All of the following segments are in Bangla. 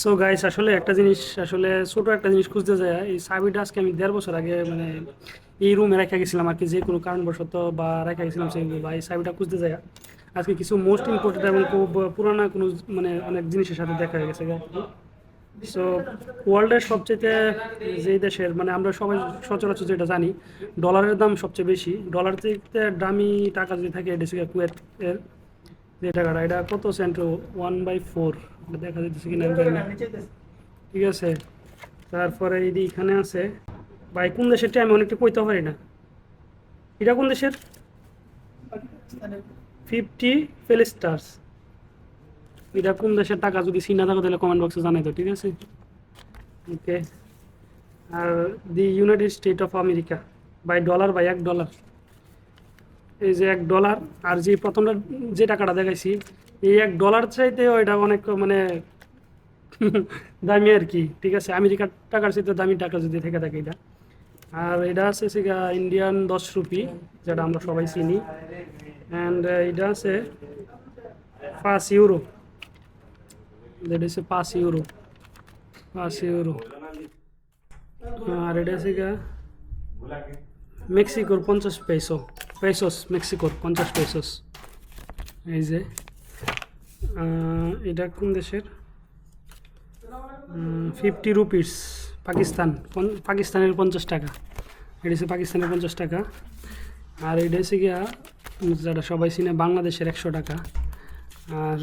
সো গাইস আসলে একটা জিনিস, আসলে ছোট একটা জিনিস খুঁজতে যায় এই চাবিটা আজকে আমি দেড় বছর আগে মানে এই রুমে রেখে গেছিলাম আর কি, যে কোনো কারণবশত বা রেখে গেছিলাম সেই বা এই চাবিটা খুঁজতে যায় আজকে কিছু মোস্ট ইম্পর্টেন্ট এবং খুব পুরানা কোনো মানে অনেক জিনিসের সাথে দেখা হয়ে গেছে সো ওয়ার্ল্ডের সবচেয়ে যেই দেশের মানে আমরা সবাই সচরাচর যেটা জানি ডলারের দাম সবচেয়ে বেশি। ডলার থেকে দামি টাকা যদি থাকে, এটা কুয়েত এর। যে টাকাটা এটা কত সেন্ট ওয়ান বাই ফোর দেখা যাচ্ছে কিনা না। ঠিক আছে। তারপরে এই যে এখানে আছে, ভাই, কোন দেশেরটা আমি অনেকটা কইতে পারি না। এটা কোন দেশের? ফিফটি ফেলিস্টার্স এটা কোন দেশের টাকা? যদি চিনা থাকো, তাহলে কমেন্ট বক্সে জানাই তো ঠিক আছে? Okay R the United State of America. By dollar by এক ডলার এই যে এক ডলার আর যে প্রথমটা যে টাকাটা দেখাইছি, এই এক ডলার চাইতে ওইটা অনেক মানে দামি আর কি, ঠিক আছে? আমেরিকার টাকার চাইতে দামি টাকা যদি থেকে থাকে এটা। আর এটা আছে সেটা ইন্ডিয়ান দশ রুপি যেটা আমরা সবাই চিনি। অ্যান্ড এটা আছে পাঁচ ইউরো যেটা হচ্ছে পাঁচ ইউরো পাঁচ ইউরো আর এটা আছে মেক্সিকোর পঞ্চাশ পেসো পেসোস মেক্সিকোর পঞ্চাশ পেসোস এই যে এটা কোন দেশের? ফিফটি রুপিস পাকিস্তান পাকিস্তানের পঞ্চাশ টাকা। এটা হচ্ছে পাকিস্তানের পঞ্চাশ টাকা। আর এটা হচ্ছে গিয়া, যারা সবাই চিনে, বাংলাদেশের একশো টাকা। আর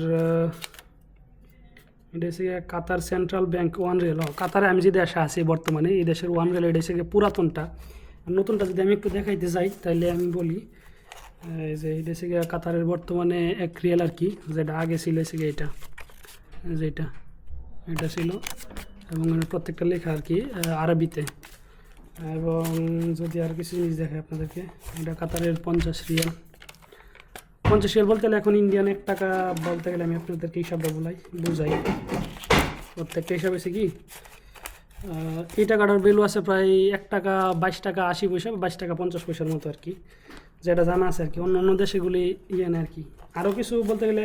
এটা হচ্ছে Qatar central bank one riyal. কাতারে আমি যে দেশে আছি বর্তমানে, এই দেশের ওয়ান রেল, এটা হচ্ছে পুরাতনটা। নতুনটা যদি আমি একটু দেখাইতে যাই তাহলে আমি বলি যে এটা হচ্ছে গিয়া কাতারের বর্তমানে এক রিয়েল আর কি, যেটা আগে ছিল হচ্ছে গিয়ে এটা, এই যে এটা ছিল, এবং প্রত্যেকটা লেখা আর কি আরবিতে। এবং যদি আর কিছু জিনিস দেখায় আপনাদেরকে, এটা কাতারের পঞ্চাশ রিয়াল পঞ্চাশ রিয়াল বলতে গেলে এখন ইন্ডিয়ান এক টাকা বলতে গেলে আমি আপনাদেরকে হিসাবটা বলাই, বুঝাই। প্রত্যেকটা হিসাব আছে কি এই টাকাটার ভ্যালু আছে প্রায় এক টাকা বাইশ টাকা আশি পয়সা, বাইশ টাকা পঞ্চাশ পয়সার মতো আর কি। যেটা জানা আছে আর কি। অন্য অন্য দেশেগুলি ইয়ে আর কি। আরও কিছু বলতে গেলে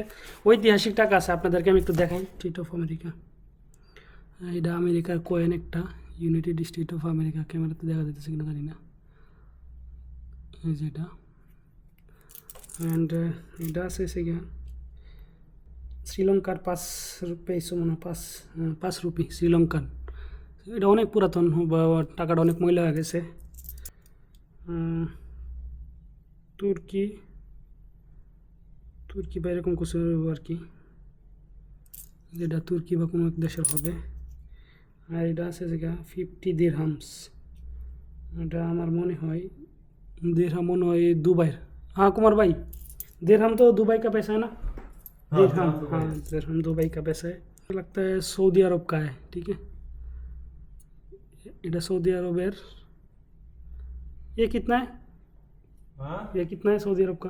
ঐতিহাসিক টাকা আছে, আপনাদেরকে আমি একটু দেখাই। স্টেট অফ আমেরিকা এটা আমেরিকার কয়েন একটা। ইউনাইটেড স্টেট অফ আমেরিকা ক্যামেরাতে দেখা যাচ্ছে কিনা জানি না। এই যেটা অ্যান্ড এটা আছে সে শ্রীলঙ্কার পাঁচ পেয়েছ মনে পাঁচ পাঁচ রুপি শ্রীলঙ্কান। এটা অনেক পুরাতন বা টাকাটা অনেক ময়লা হয়ে গেছে উম, তুর্কি তুর্কি বা এরকম কিছু আর কি যেটা তুর্কি বা কোনো এক দেশের হবে আর এটা আছে যেটা ফিফটি দিরহামস এটা আমার মনে হয় দিরহাম মনে হয় দুবাইয়ের हाँ कुमार भाई दिरहम तो दुबई का पैसा है ना दिरहम हाँ दिरहम दुबई का पैसा है लगता है सऊदी अरब का है ठीक है এটা সৌদি আরবের ये कितना है हाँ ये कितना है सऊदी अरब का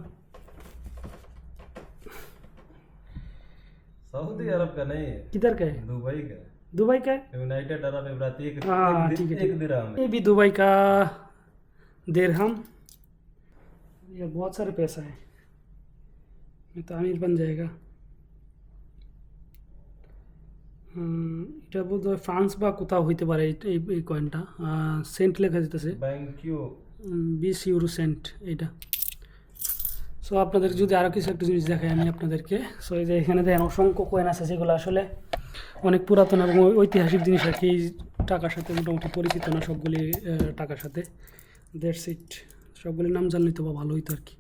सऊदी अरब का नहीं है किधर का है दुबई का है। दुबई का है यूनाइटेड अरब अमीरात एक हाँ, एक, ठीक है, एक, ठीक एक दिरहम है ये भी दुबई का दिरहम ये बहुत सारे पैसा है ये तो अमीर बन जाएगा এটা বোধহয় ফ্রান্স বা কোথাও হইতে পারে এই এই কয়েনটা সেন্ট লেখা যেতেছে। বিশ ইউরো সেন্ট এটা। সো আপনাদের যদি আরও কিছু একটা জিনিস দেখায় আমি আপনাদেরকে। সো এই যে এখানে দেখেন অসংখ্য কয়েন আছে যেগুলো আসলে অনেক পুরাতন এবং ঐতিহাসিক জিনিস আর কি। টাকার সাথে মোটামুটি পরিচিত না সবগুলি টাকার সাথে। দেড় সিট সবগুলির নাম জানলে তো ভালো হইতো আর কি।